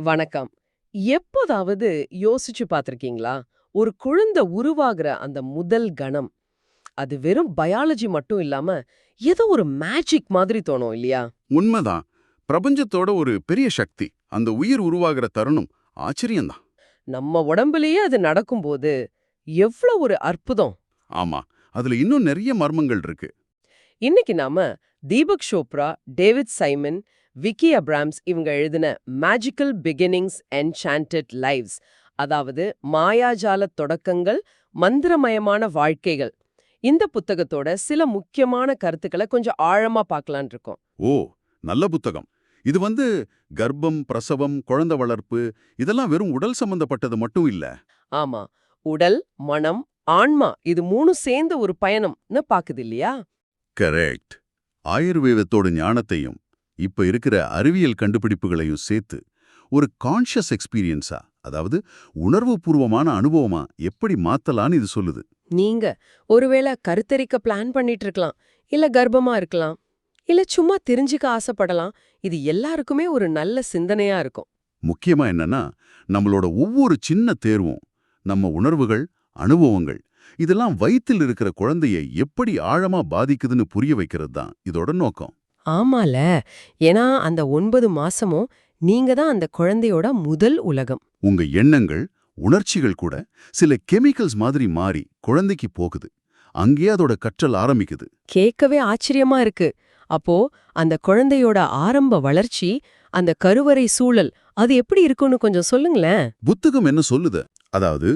வணக்கம். எப்போதாவது யோசிச்சு பார்த்திருக்கீங்களா? ஒரு குழந்தை உருவாகிற அந்த முதல் கணம். அது வெறும் பயாலஜி மட்டும் இல்லாம ஏதோ ஒரு மேஜிக் மாதிரி தோணும் இல்லையா? உண்மைதான். பிரபஞ்சத்தோட ஒரு பெரிய சக்தி. அந்த உயிர் உருவாகிற தருணம் ஆச்சரியம்தான். நம்ம உடம்புலயே அது நடக்கும்போது எவ்ளோ ஒரு அற்புதம். ஆமா. அதுல இன்னும் நிறைய மர்மங்கள் இருக்கு. இன்னைக்கு நாம Deepak Chopra David Simon Vicki Abrams இவங்க எழுதின மேஜிக்கல் பிகினிங்ஸ் என்சாண்டட் லைவ்ஸ் அதாவது மாயாஜால தொடக்கங்கள் மந்திரமயமான வாழ்க்கைகள். இந்த புத்தகத்தோட சில முக்கியமான கருத்துக்களை கொஞ்சம் ஆழமா பார்க்கலான் இருக்கோம். ஓ நல்ல புத்தகம். இது வந்து கர்ப்பம் பிரசவம் குழந்தை வளர்ப்பு இதெல்லாம் வெறும் உடல் சம்பந்தப்பட்டது மட்டும் இல்ல. ஆமா உடல் மனம் ஆன்மா இது மூணும் சேர்ந்த ஒரு பயணம்னு பாக்குது இல்லையா? கரெக்ட். ஆயுர்வேதத்தோட ஞானத்தையும் இப்ப இருக்கிற அறிவியல் கண்டுபிடிப்புகளையும் சேர்த்து ஒரு கான்ஷியஸ் எக்ஸ்பீரியன்ஸா அதாவது உணர்வுபூர்வமான அனுபவமா எப்படி மாத்தலான்னு இது சொல்லுது. நீங்க ஒருவேளை கருத்தரிக்க பிளான் பண்ணிட்டு இருக்கலாம் இல்ல கர்ப்பமா இருக்கலாம் இல்ல சும்மா தெரிஞ்சுக்க ஆசைப்படலாம் இது எல்லாருக்குமே ஒரு நல்ல சிந்தனையா இருக்கும். முக்கியமா என்னன்னா நம்மளோட ஒவ்வொரு சின்ன தேர்வும் நம்ம உணர்வுகள் அனுபவங்கள் இதெல்லாம் வயித்தில் இருக்கிற குழந்தையை எப்படி ஆழமா பாதிக்குதுன்னு புரிய வைக்கிறது தான் இதோட நோக்கம். ஆமால. ஏன்னா அந்த ஒன்பது மாசமும் நீங்க தான் அந்த குழந்தையோட முதல் உலகம். உங்க எண்ணங்கள் உணர்ச்சிகள் கூட சில கெமிக்கல்ஸ் மாதிரி மாறி குழந்தைக்கு போகுது. அங்கேயே அதோட கற்றல் ஆரம்பிக்குது. கேட்கவே ஆச்சரியமா இருக்கு. அப்போ அந்த குழந்தையோட ஆரம்ப வளர்ச்சி அந்த கருவறை சூழல் அது எப்படி இருக்குன்னு கொஞ்சம் சொல்லுங்களேன். புத்தகம் என்ன சொல்லுது? அதாவது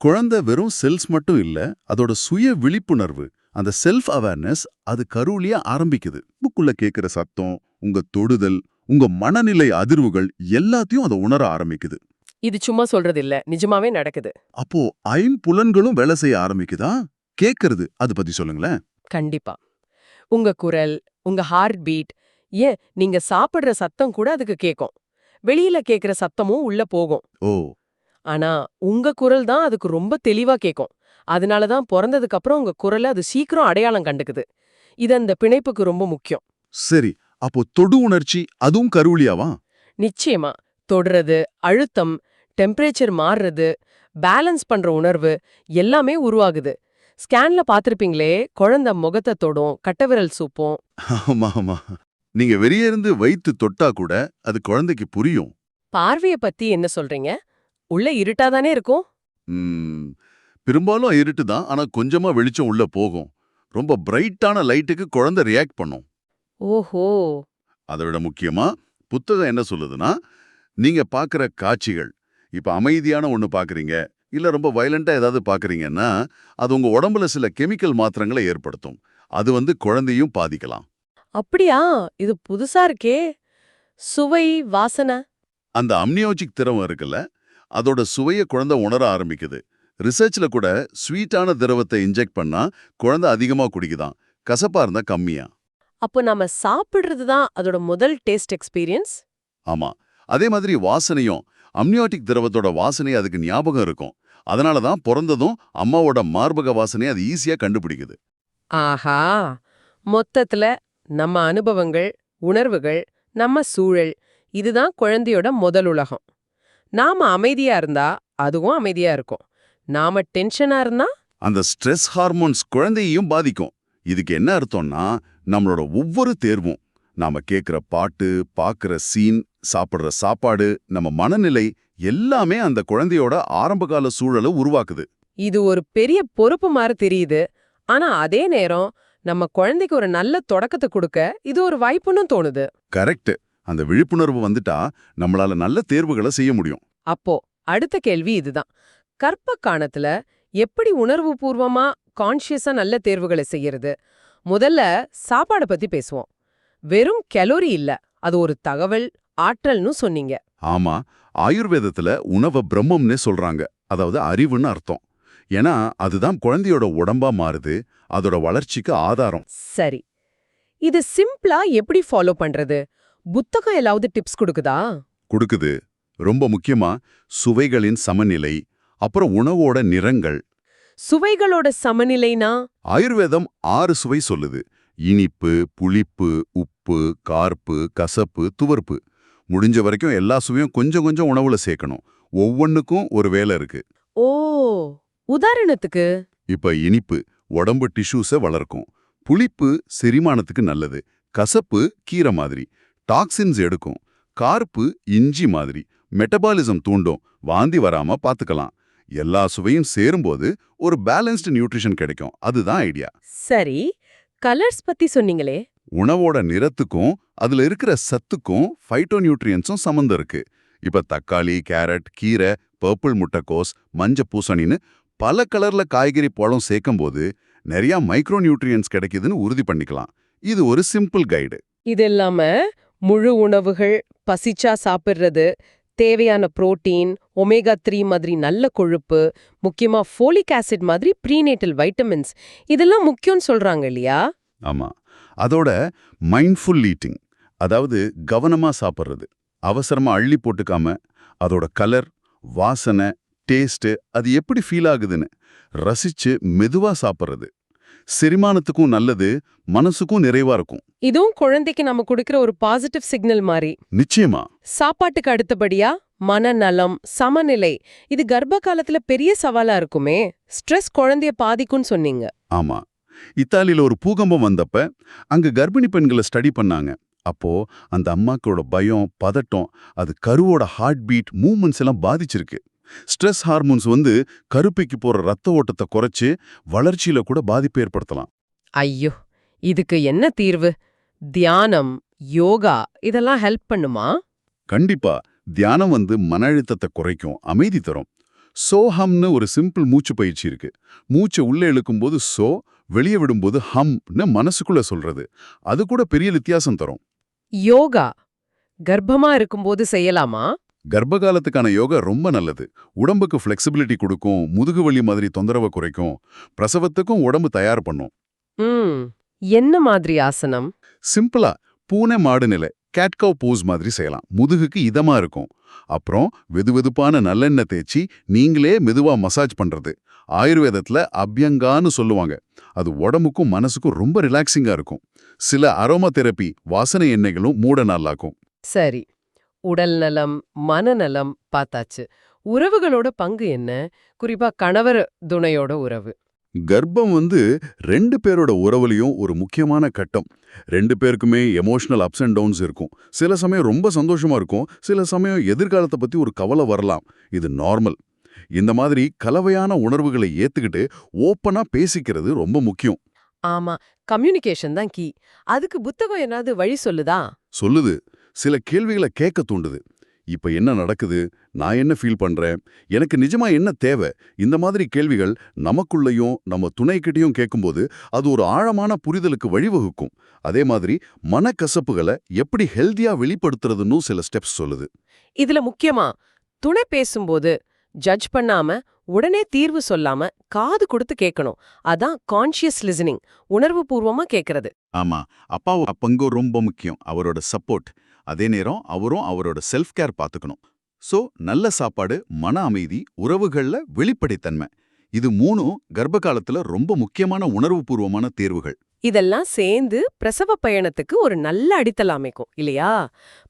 குழந்தை வெறும் செல்ஸ் மட்டும் இல்ல அதோட சுய விழிப்புணர்வு அந்த செல்ஃப் அவேர்னஸ் அது கருவிலியா ஆரம்பிக்குது. புக்குள்ள கேக்குற சத்தம் உங்க தொடுதல் உங்க மனநிலை அதிர்வுகள் எல்லாத்தையும் அதை உணர ஆரம்பிக்குது. இது சும்மா சொல்றது இல்ல நிஜமாவே நடக்குது. அப்போ ஐம்புலன்களும் வேலை செய்ய ஆரம்பிக்குதா? கேக்குறது அது பத்தி சொல்லுங்களேன். கண்டிப்பா. உங்க குரல் உங்க ஹார்ட் பீட் ஏன் நீங்க சாப்பிடுற சத்தம் கூட அதுக்கு கேக்கும். வெளியில கேக்குற சத்தமும் உள்ள போகும். ஓ. ஆனா உங்க குரல் தான் அதுக்கு ரொம்ப தெளிவா கேக்கும். அதனால தான் பிறந்ததுக்கு அப்புறம் உங்க குரலை அது சீக்கிரம் அடையாளம் கண்டுக்குது. இது அந்த பிணைப்புக்கு ரொம்ப முக்கியம். சரி அப்போ தொடு உணர்ச்சி அதுவும் கருவிலியாவா நிச்சயமா. தொடுறது அழுத்தம் டெம்பரேச்சர் மாறுறது பேலன்ஸ் பண்ற உணர்வு எல்லாமே உருவாகுது. ஸ்கேன்ல பாத்திருப்பீங்களே குழந்தை முகத்தை தொடும் கட்டவிரல் சூப்பும். ஆமா ஆமா. நீங்க வெளியே இருந்து வைத்து தொட்டா கூட அது குழந்தைக்கு புரியும். பார்வைய பத்தி என்ன சொல்றீங்க? உள்ள இருட்டாதானே இருக்கும்? ம், பெரும்பாலும் இருட்டு தான் ஆனா கொஞ்சமா வெளிச்சம் உள்ள போகும். ரொம்ப பிரைட்டான லைட்டுக்கு குழந்தை ரியாக்ட் பண்ணும். ஓஹோ. அதை விட முக்கியமா புத்தகம் என்ன சொல்லுதுன்னா நீங்க பார்க்குற காட்சிகள். இப்ப அமைதியான ஒண்ணு பார்க்கறீங்க இல்ல ரொம்ப வயலண்டா ஏதாவது பார்க்கறீங்கன்னா அது உங்க உடம்புல சில கெமிக்கல் மாற்றங்களை ஏற்படுத்தும். அது வந்து குழந்தையும் பாதிக்கலாம். அப்படியா? இது புதுசா இருக்கே. சுவை வாசனை. அந்த அம்னியோஜிக் திரவம் இருக்குல்ல அதோட சுவைய குழந்தை உணர ஆரம்பிக்குது. ரிசர்ச்ல கூட ஸ்வீட்டான திரவத்தை இன்ஜெக்ட் பண்ணா குழந்தை அதிகமா குடிக்குதாம் கசப்பா இருந்தா கம்மியா. அப்போ நாம சாப்பிடுறது தான் அதோட முதல் டேஸ்ட் எக்ஸ்பீரியன்ஸ் ஆமா. அதே மாதிரி வாசனையும் அம்னியோட்டிக் திரவத்தோட வாசனை அதுக்கு ஞாபகம் இருக்கும். அதனால தான் பிறந்ததும் அம்மாவோட மார்பக வாசனையை அது ஈஸியா கண்டுபிடிக்குது. ஆஹா! மொத்தத்துல நம்ம அனுபவங்கள் உணர்வுகள் நம்ம சூழல் இதுதான் குழந்தையோட முதல் உலகம். நாம அமைதியா இருந்தா அதுவும் அமைதியா இருக்கும். நாம டென்ஷனா இருந்தா? அந்த ஸ்ட்ரெஸ் ஹார்மோன்ஸ் குழந்தையையும் பாதிக்கும். இதுக்கு என்ன அர்த்தம்னா நம்மளோட ஒவ்வொரு தேர்வும் நாம கேட்குற பாட்டு பார்க்குற சீன் சாப்பிடுற சாப்பாடு நம்ம மனநிலை எல்லாமே அந்த குழந்தையோட ஆரம்பகால சூழலை உருவாக்குது. இது ஒரு பெரிய பொறுப்பு மாதிரி தெரியுது. ஆனா அதே நேரம் நம்ம குழந்தைக்கு ஒரு நல்ல தொடக்கத்தை கொடுக்க இது ஒரு வாய்ப்புன்னு தோணுது. கரெக்ட் அந்த விழிப்புணர்வு வந்துட்டா நம்மளால நல்ல தேர்வுகளை செய்ய முடியும். அப்போ அடுத்த கேள்வி இதுதான். கற்ப காணத்துல எப்படி உணர்வு பூர்வமா கான்ஷியஸா நல்ல தேர்வுகளை செய்யறது? முதல்ல சாப்பாட பத்தி பேசுவோம். வெறும் கலோரி இல்ல அது ஒரு தகவல் ஆற்றல்னு சொன்னீங்க. ஆமா ஆயுர்வேதத்துல உணவ பிரம்மம்னே சொல்றாங்க. அதாவது அறிவுன்னு அர்த்தம். ஏன்னா அதுதான் குழந்தையோட உடம்பா மாறுது அதோட வளர்ச்சிக்கு ஆதாரம். சரி. இது சிம்பிளா எப்படி ஃபாலோ பண்றது? புத்தகம் ஏதாவது டிப்ஸ் கொடுக்குதா? கொடுக்குது. ரொம்ப முக்கியமா சுவைகளின் சமநிலை அப்புறம் உணவோட நிறங்கள். சுவைகளோட சமநிலைனா? ஆயுர்வேதம் ஆறு சுவை சொல்லுது. இனிப்பு புளிப்பு உப்பு கார்ப்பு கசப்பு துவர்ப்பு. முடிஞ்ச வரைக்கும் எல்லா சுவையும் கொஞ்சம் கொஞ்சம் உணவுல சேர்க்கணும். ஒவ்வொன்றுக்கும் ஒரு வேலை இருக்கு. ஓ! உதாரணத்துக்கு? இப்ப இனிப்பு உடம்பு டிஷ்யூஸை வளர்க்கும். புளிப்பு செரிமானத்துக்கு நல்லது. கசப்பு கீரை மாதிரி. டாக்ஸின்ஸ் எடுக்கும். கார்ப்பு இஞ்சி மாதிரி. மெட்டபாலிசம் தூண்டும். வாந்தி வராம பாத்துக்கலாம். எல்லா சுவையும் சேரும்போது ஒரு பேலன்ஸ்டு நியூட்ரிஷன் கிடைக்கும். அதுதான் ஐடியா சரி கலர்ஸ் பத்தி சொன்னீங்களே. உணவோட நிறத்துக்கும் அதுல இருக்கிற சத்துக்கும் ஃபைட்டோ நியூட்ரியன்ஸும் சம்மந்தம் இருக்கு. இப்ப தக்காளி கேரட் கீரை பர்பிள் முட்டைக்கோஸ் மஞ்ச பூசணின்னு பல கலர்ல காய்கறி பழம் சேர்க்கும்போது நிறைய மைக்ரோ நியூட்ரியன்ஸ் கிடைக்குதுன்னு உறுதி பண்ணிக்கலாம். இது ஒரு சிம்பிள் கைடு இது இல்லாம முழு உணவுகள் பசிச்சா சாப்பிடுறது தேவையான புரோட்டீன் ஒமேகா த்ரீ மாதிரி நல்ல கொழுப்பு முக்கியமா ஃபோலிக் ஆசிட் மாதிரி ப்ரீநேட்டல் வைட்டமின்ஸ் இதெல்லாம் முக்கியம்னு சொல்றாங்க இல்லையா? ஆமா. அதோட மைண்ட்ஃபுல் ஈட்டிங் அதாவது கவனமா சாப்பிட்றது அவசரமா அள்ளி போட்டுக்காம அதோட கலர் வாசனை டேஸ்ட் அது எப்படி ஃபீல் ஆகுதுன்னு ரசிச்சு மெதுவா சாப்பிட்றது. செரிமானத்துக்கும் நல்லது மனசுக்கும் நிறைவா இருக்கும். இதுவும் குழந்தைக்கு நம்ம கொடுக்கிற ஒரு பாசிட்டிவ் சிக்னல் மாதிரி. நிச்சயமா. சாப்பாட்டுக்கு அடுத்தபடியா மனநலம் சமநிலை இது கர்ப்ப காலத்துல பெரிய சவாலா இருக்குமே. ஸ்ட்ரெஸ் குழந்தைய பாதிக்கும்னு சொன்னீங்க. ஆமா. இத்தாலியில ஒரு பூகம்பம் வந்தப்ப அங்க கர்ப்பிணி பெண்களை ஸ்டடி பண்ணாங்க. அப்போ அந்த அம்மாக்களோட பயம் பதட்டம் அது கருவோட ஹார்ட் பீட் மூமெண்ட்ஸ் எல்லாம் பாதிச்சிருக்கு. ஸ்ட்ரெஸ் ஹார்மோன்ஸ் வந்து கருப்பைக்கு போற ரத்த ஓட்டத்தை குறைச்சு வளர்ச்சியில கூட பாதிப்பு ஏற்படுத்தலாம். ஐயோ! இதுக்கு என்ன தீர்வு? தியானம் யோகா இதெல்லாம் ஹெல்ப் பண்ணுமா? கண்டிப்பா. தியானம் வந்து மன அழுத்தத்தை குறைக்கும் அமைதி தரும். சோஹம்னு ஒரு சிம்பிள் மூச்சு பயிற்சி இருக்கு. மூச்சை உள்ளே இழுக்கும்போது சோ வெளியே விடும்போது ஹம்னு மனசுக்குள்ள சொல்றது. அது கூட பெரிய வித்தியாசம் தரும். யோகா? கர்ப்பமா இருக்கும்போது செய்யலாமா? கர்ப்பகாலத்துக்கான யோகா ரொம்ப நல்லது. உடம்புக்கு ஃப்ளெக்சிபிலிட்டி கொடுக்கும் முதுகு வலி மாதிரி தொந்தரவை குறைக்கும் பிரசவத்துக்கும் உடம்பு தயார் பண்ணும். என்ன மாதிரி ஆசனம்? சிம்பிளா பூனை மாடு நிலை. கேட்கோ போஸ் மாதிரி செய்யலாம். முதுகுக்கு இதமா இருக்கும். அப்புறம் வெதுவெதுப்பான நல்லெண்ணெய் தேய்ச்சி நீங்களே மெதுவா மசாஜ் பண்றது. ஆயுர்வேதத்துல அபியங்கான்னு சொல்லுவாங்க. அது உடம்புக்கும் மனசுக்கும் ரொம்ப ரிலாக்ஸிங்கா இருக்கும். சில அரோமா தெரப்பி வாசனை எண்ணெய்களும் மூட நாளாக்கும். சரி. உடல் நலம் மனநலம் பார்த்தாச்சு. உறவுகளோட பங்கு என்ன? குறிப்பா கணவர் துணையோட உறவு. கர்ப்பம் வந்து ரெண்டு பேரோட உறவுலையும் ஒரு முக்கியமான கட்டம். ரெண்டு பேருக்குமே எமோஷனல் அப்ஸ் அண்ட் டவுன்ஸ் இருக்கும். சில சமயம் ரொம்ப சந்தோஷமா இருக்கும். சில சமயம் எதிர்காலத்தை பத்தி ஒரு கவலை வரலாம். இது நார்மல் இந்த மாதிரி கலவையான உணர்வுகளை ஏத்துக்கிட்டு ஓப்பனா பேசிக்கிறது ரொம்ப முக்கியம். ஆமா. கம்யூனிகேஷன் தான் கீ அதுக்கு புத்தகம் ஏதாவது வழி சொல்லுதா? சொல்லுது. சில கேள்விகளை கேட்க தூண்டுது. இப்ப என்ன நடக்குது? நான் என்ன ஃபீல் பண்றேன்? எனக்கு நிஜமா என்ன தேவை? இந்த மாதிரி கேள்விகள் நமக்குள்ளேயும் நம்ம துணைக்கிட்டையும் கேட்கும்போது அது ஒரு ஆழமான புரிதலுக்கு வழிவகுக்கும். அதே மாதிரி மனக்கசப்புகளை எப்படி ஹெல்தியா வெளிப்படுத்துறதுன்னு சில ஸ்டெப்ஸ் சொல்லுது. இதுல முக்கியமா துணை பேசும்போது ஜட்ஜ் பண்ணாம உடனே தீர்வு சொல்லாம காது கொடுத்து கேட்கணும். அதான் கான்ஷியஸ் லிசனிங் உணர்வு பூர்வமா கேட்கறது. ஆமா அப்பாவோட பங்கு ரொம்ப முக்கியம். அவரோட சப்போர்ட் அதே நேரம் அவரும் அவரோட செல்ஃப் கேர் பார்த்துக்கணும் சோ நல்ல சாப்பாடு மன அமைதி உறவுகள்ல வெளிப்படைத்தன்மை. இது மூணும் கர்ப்ப காலத்துல ரொம்ப முக்கியமான உணர்வுபூர்வமான தேர்வுகள். இதெல்லாம் சேர்ந்து பிரசவ பயணத்துக்கு ஒரு நல்ல அடித்தல் அமைக்கும் இல்லையா?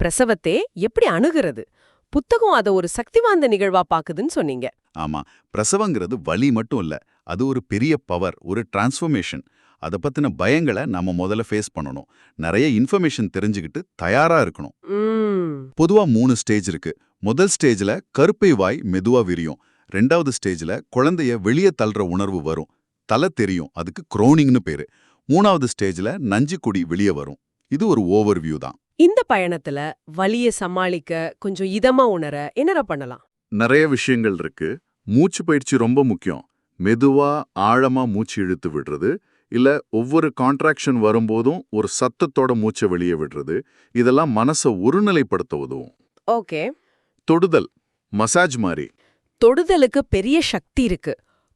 பிரசவத்தே எப்படி அணுகிறது? புத்தகம் அத ஒரு சக்தி வாய்ந்த நிகழ்வா பாக்குதுன்னு சொன்னீங்க. ஆமா பிரசவங்கிறது வலி மட்டும் இல்ல. அது ஒரு பெரிய பவர் ஒரு டிரான்ஸ்ஃபர்மேஷன் அதை பத்தின பயங்களை நம்ம முதல்ல ஃபேஸ் பண்ணணும். நிறைய இன்ஃபர்மேஷன் தெரிஞ்சுக்கிட்டு தயாரா இருக்கணும். ம். பொதுவா மூணு ஸ்டேஜ் இருக்கு. முதல் ஸ்டேஜ்ல கருப்பை வாய் மெதுவா விரியும். ரெண்டாவது ஸ்டேஜ்ல குழந்தைய வெளியே தள்ளுற உணர்வு வரும். தலை தெரியும். அதுக்கு குரோனிங்னு பேரு. மூணாவது ஸ்டேஜ்ல நஞ்சுக்குடி வெளியே வரும். இது ஒரு ஓவர் வியூ தான். இந்த பயணத்துல வலிய சமாளிக்க கொஞ்சம் இதமா உணர என்னடா பண்ணலாம்? நிறைய விஷயங்கள் இருக்கு. மூச்சு பயிற்சி ரொம்ப முக்கியம். மெதுவா ஆழமா மூச்சு இழுத்து விடுறது இல்ல ஒவ்வொரு கான்ட்ராக்ஷன் வரும்போதும் ஒரு சத்தத்தோட மூச்சை வெளியே விடுறது இதெல்லாம் மனசை ஒருநிலைப்படுத்த உதவும். ஓகே. தொடுதல் மசாஜ் மாதிரி தொடுதலுக்கு பெரிய சக்தி இருக்கு.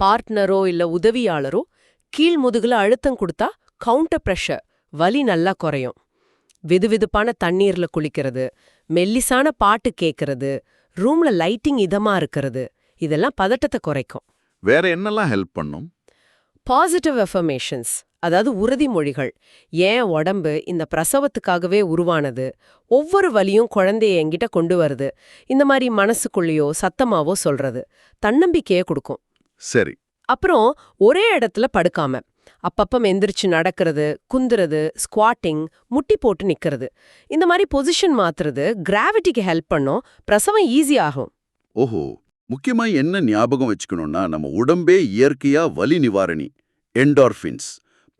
பார்ட்னரோ இல்ல உதவியாளரோ கீழ் முதுகுல அழுத்தம் கொடுத்தா கவுண்டர் பிரஷர் வலி நல்லா குறையும். வெதுவெதுப்பான தண்ணீர்ல குளிக்கிறது மெல்லிசான பாட்டு கேட்கறது ரூம்ல லைட்டிங் இதமா இருக்கிறது இதெல்லாம் பதட்டத்தை குறைக்கும். வேற என்னெல்லாம் ஹெல்ப் பண்ணும்? பாசிட்டிவ் எஃபர்மேஷன்ஸ் அதாவது உறுதிமொழிகள் ஏன் உடம்பு இந்த பிரசவத்துக்காகவே உருவானது? ஒவ்வொரு வலியும் குழந்தைய என்கிட்ட கொண்டு வருது. இந்த மாதிரி மனசுக்குள்ளேயோ சத்தமாவோ சொல்றது. தன்னம்பிக்கையை கொடுக்கும். சரி. அப்புறம் ஒரே இடத்துல படுக்காம. அப்பப்பம் எந்திரிச்சு நடக்கிறது குந்துறது ஸ்குவாட்டிங் முட்டி போட்டு நிக்கிறது. இந்த மாதிரி பொசிஷன் மாத்துறது கிராவிட்டிக்கு ஹெல்ப் பண்ணும். பிரசவம் ஈஸி ஆகும். ஓஹோ. முக்கியமா என்ன ஞாபகம் வச்சுக்கணும்னா நம்ம உடம்பே இயற்கையா வலி நிவாரணி என்டார்ஃபின்ஸ்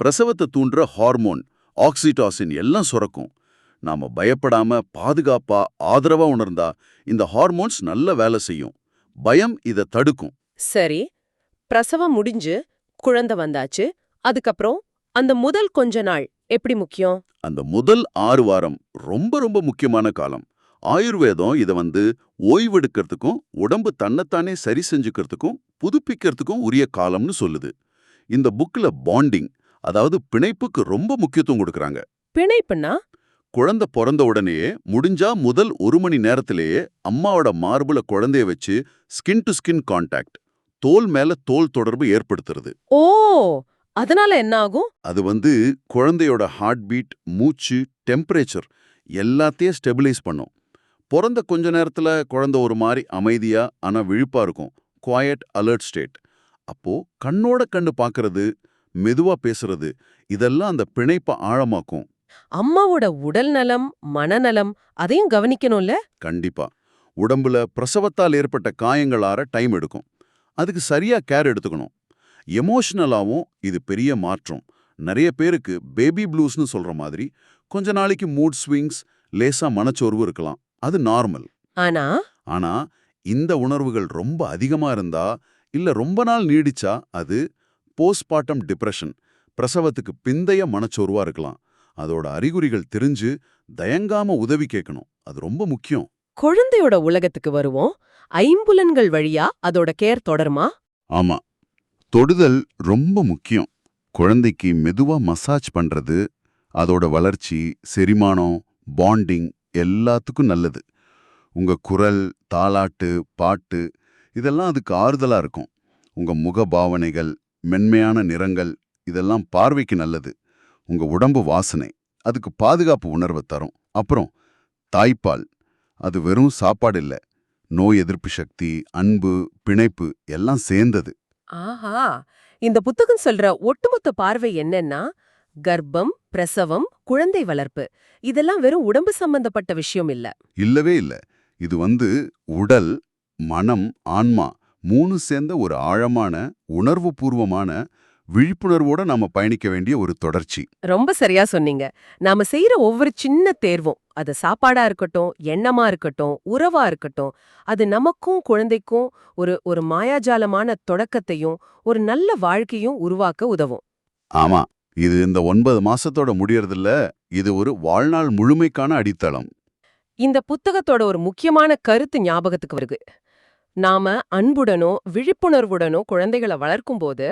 பிரசவத்தை தூண்டுற ஹார்மோன் ஆக்சிடாசின் எல்லாம் சுரக்கும். நாம பயப்படாம பாதுகாப்பா ஆதரவா உணர்ந்தா இந்த ஹார்மோன்ஸ் நல்ல வேலை செய்யும். பயம் இத தடுக்கும். சரி பிரசவம் முடிஞ்சு குழந்தை வந்தாச்சு அதுக்கப்புறம் அந்த முதல் கொஞ்ச நாள் எப்படி முக்கியம்? அந்த முதல் ஆறு வாரம் ரொம்ப ரொம்ப முக்கியமான காலம். ஆயுர்வேதம் இத வந்து ஓய்வெடுக்கிறதுக்கும் உடம்பு தன்னைத்தானே சரி செஞ்சுக்கிறதுக்கும் புதுப்பிக்கிறதுக்கும் உரிய காலம்னு சொல்லுது. இந்த புக்ல பாண்டிங் அதாவது பிணைப்புக்கு ரொம்ப முக்கியத்துவம் கொடுக்கறாங்க. பிணைப்புன்னா? குழந்தை பிறந்த உடனேயே முடிஞ்சா முதல் ஒரு மணி நேரத்திலேயே அம்மாவோட மார்புல குழந்தைய வச்சு ஸ்கின் டு ஸ்கின் கான்டாக்ட் தோல் மேல தோல் தொடர்பு ஏற்படுத்துறது. ஓ! அதனால என்ன ஆகும்? அது வந்து குழந்தையோட ஹார்ட் பீட் மூச்சு டெம்பரேச்சர் எல்லாத்தையும் ஸ்டெபிலைஸ் பண்ணும். பிறந்த கொஞ்ச நேரத்துல குழந்தை ஒரு மாதிரி அமைதியா ஆனா விழிப்பா இருக்கும். குவாய்ட் அலர்ட் ஸ்டேட் அப்போ கண்ணோட கண்ணு பார்க்கறது மெதுவா பேசுறது இதெல்லாம் அந்த பிணைப்பை ஆழமாக்கும். அம்மாவோட உடல் நலம் மனநலம் அதையும் கவனிக்கணும்ல? கண்டிப்பா. உடம்புல பிரசவத்தால் ஏற்பட்ட காயங்கள் ஆற டைம் எடுக்கும். அதுக்கு சரியா கேர் எடுத்துக்கணும். எமோஷனலாவும் இது பெரிய மாற்றம். நிறைய பேருக்கு பேபி ப்ளூஸ்னு சொல்ற மாதிரி கொஞ்ச நாளைக்கு மூட் ஸ்விங்ஸ் லேசா மனச்சோர்வு இருக்கலாம். அது நார்மல் ஆனா? ஆனா இந்த உணர்வுகள் ரொம்ப அதிகமா இருந்தா இல்ல ரொம்ப நாள் நீடிச்சா அது போஸ்ட்மார்ட்டம் டிப்ரெஷன் பிரசவத்துக்கு பிந்தைய மனச்சோர்வா இருக்கலாம். அதோட அறிகுறிகள் தெரிஞ்சு தயங்காம உதவி கேட்கணும் அது ரொம்ப முக்கியம். குழந்தையோட உலகத்துக்கு வருவோம். ஐம்புலன்கள் வழியா அதோட கேர் தொடருமா? ஆமா. தொடுதல் ரொம்ப முக்கியம். குழந்தைக்கு மெதுவா மசாஜ் பண்றது அதோட வளர்ச்சி செரிமானம் பாண்டிங் எல்லாத்துக்கும் நல்லது. உங்க குரல் தாளாட்டு பாட்டு இதெல்லாம் அதுக்கு ஆறுதலா இருக்கும். உங்க முக பாவனைகள் மென்மையான நிறங்கள் இதெல்லாம் பார்வைக்கு நல்லது. உங்க உடம்பு வாசனை அதுக்கு பாதுகாப்பு உணர்வை தரும். அப்புறம் தாய்ப்பால் அது வெறும் சாப்பாடு இல்ல. நோய் எதிர்ப்பு சக்தி அன்பு பிணைப்பு எல்லாம் சேர்ந்தது. ஆஹா! இந்த புத்தகம் சொல்ற ஒட்டுமொத்த பார்வை என்னன்னா கர்ப்பம் பிரசவம் குழந்தை வளர்ப்பு. இதெல்லாம் வெறும் உடம்பு சம்பந்தப்பட்ட விஷயம் இல்ல. இல்லவே இல்ல. இது வந்து உடல் மனம் ஆன்மா மூணு சேர்ந்த ஒரு ஆழமான உணர்வுபூர்வமான விழிப்புணர்வோட நாம பயணிக்க வேண்டிய ஒரு தொடர்ச்சி. ரொம்ப சரியா சொன்னீங்க. நாம செய்யற ஒவ்வொரு சின்ன தேர்வும் அது சாப்பாடா இருக்கட்டும் எண்ணமா இருக்கட்டும் உறவா இருக்கட்டும் அது நமக்கும் குழந்தைக்கும் ஒரு ஒரு மாயாஜாலமான தொடக்கத்தையும் ஒரு நல்ல வாழ்க்கையும் உருவாக்க உதவும். ஆமா. இது இந்த ஒன்பது மாசத்தோட முடியறதில்ல இது ஒரு வாழ்நாள் முழுமைக்கான அடித்தளம். இந்த புத்தகத்தோட ஒரு முக்கியமான கருத்து ஞாபகத்துக்கு வருது. நாம அன்புடனோ விழிப்புணர்வுடனோ குழந்தைகளை வளர்க்கும்போது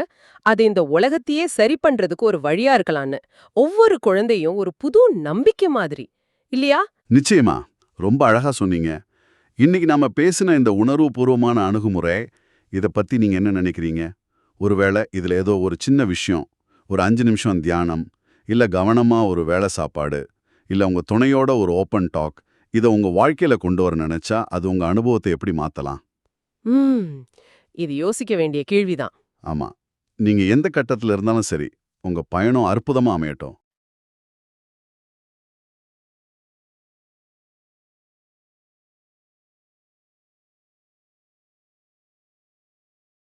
அது இந்த உலகத்தையே சரி பண்றதுக்கு ஒரு வழியா இருக்கலாம்னு. ஒவ்வொரு குழந்தையும் ஒரு புது நம்பிக்கை மாதிரி இல்லையா? நிச்சயமா. ரொம்ப அழகா சொன்னீங்க. இன்னைக்கு நாம பேசின இந்த உணர்வுபூர்வமான அணுகுமுறை இத பத்தி நீங்க என்ன நினைக்கிறீங்க? ஒருவேளை இதுல ஏதோ ஒரு சின்ன விஷயம் ஒரு அஞ்சு நிமிஷம் தியானம் இல்ல கவனமா ஒரு வேலை சாப்பாடு இல்ல உங்க துணையோட ஒரு ஓப்பன் டாக் இதை உங்க வாழ்க்கையில கொண்டு வர நினைச்சா அது உங்க அனுபவத்தை எப்படி மாத்தலாம்? ம். இது யோசிக்க வேண்டிய கேள்விதான். ஆமா. நீங்க எந்த கட்டத்துல இருந்தாலும் சரி உங்க பயணம் அற்புதமா அமையட்டும்.